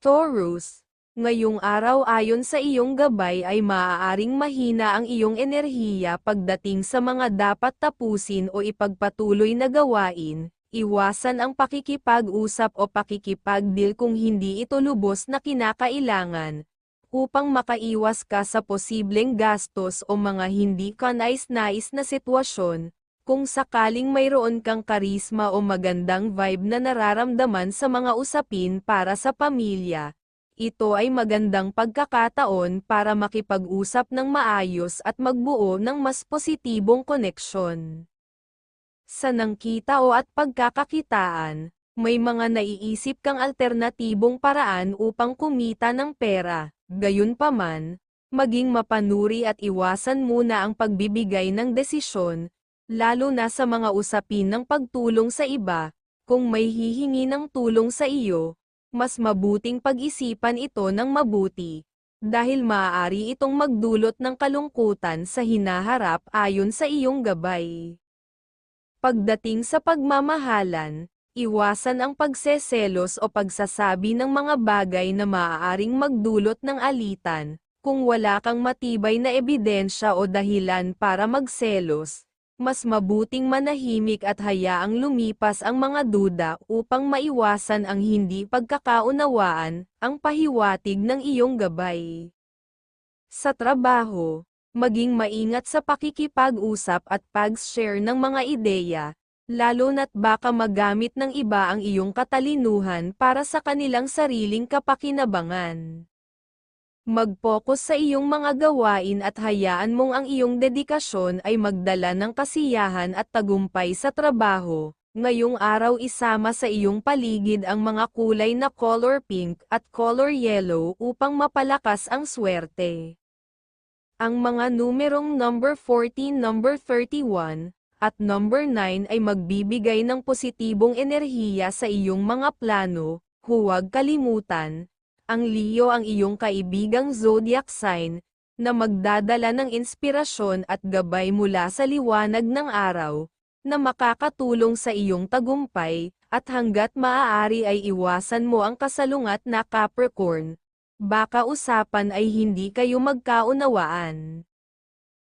Taurus, ngayong araw ayon sa iyong gabay ay maaaring mahina ang iyong enerhiya pagdating sa mga dapat tapusin o ipagpatuloy na gawain, iwasan ang pakikipag-usap o pakikipag-deal kung hindi ito lubos na kinakailangan, upang makaiwas ka sa posibleng gastos o mga hindi ka nais-nais na sitwasyon, kung sakaling mayroon kang karisma o magandang vibe na nararamdaman sa mga usapin para sa pamilya, ito ay magandang pagkakataon para makipag-usap ng maayos at magbuo ng mas positibong koneksyon. Sa nangkita o at pagkakakitaan, may mga naiisip kang alternatibong paraan upang kumita ng pera, gayunpaman, maging mapanuri at iwasan muna ang pagbibigay ng desisyon, lalo na sa mga usapin ng pagtulong sa iba, kung may hihingi ng tulong sa iyo, mas mabuting pag-isipan ito ng mabuti, dahil maaari itong magdulot ng kalungkutan sa hinaharap ayon sa iyong gabay. Pagdating sa pagmamahalan, iwasan ang pagseselos o pagsasabi ng mga bagay na maaaring magdulot ng alitan, kung wala kang matibay na ebidensya o dahilan para magselos, mas mabuting manahimik at hayaang lumipas ang mga duda upang maiwasan ang hindi pagkakaunawaan, ang pahiwatig ng iyong gabay. Sa trabaho, maging maingat sa pakikipag-usap at pag-share ng mga ideya, lalo na't baka magamit ng iba ang iyong katalinuhan para sa kanilang sariling kapakinabangan. Mag-focus sa iyong mga gawain at hayaan mong ang iyong dedikasyon ay magdala ng kasiyahan at tagumpay sa trabaho. Ngayong araw isama sa iyong paligid ang mga kulay na color pink at color yellow upang mapalakas ang swerte. Ang mga numerong number 14, number 31, at number 9 ay magbibigay ng positibong enerhiya sa iyong mga plano, huwag kalimutan, ang Leo ang iyong kaibigang zodiac sign, na magdadala ng inspirasyon at gabay mula sa liwanag ng araw, na makakatulong sa iyong tagumpay, at hanggat maaari ay iwasan mo ang kasalungat na Capricorn. Baka usapan ay hindi kayo magkaunawaan.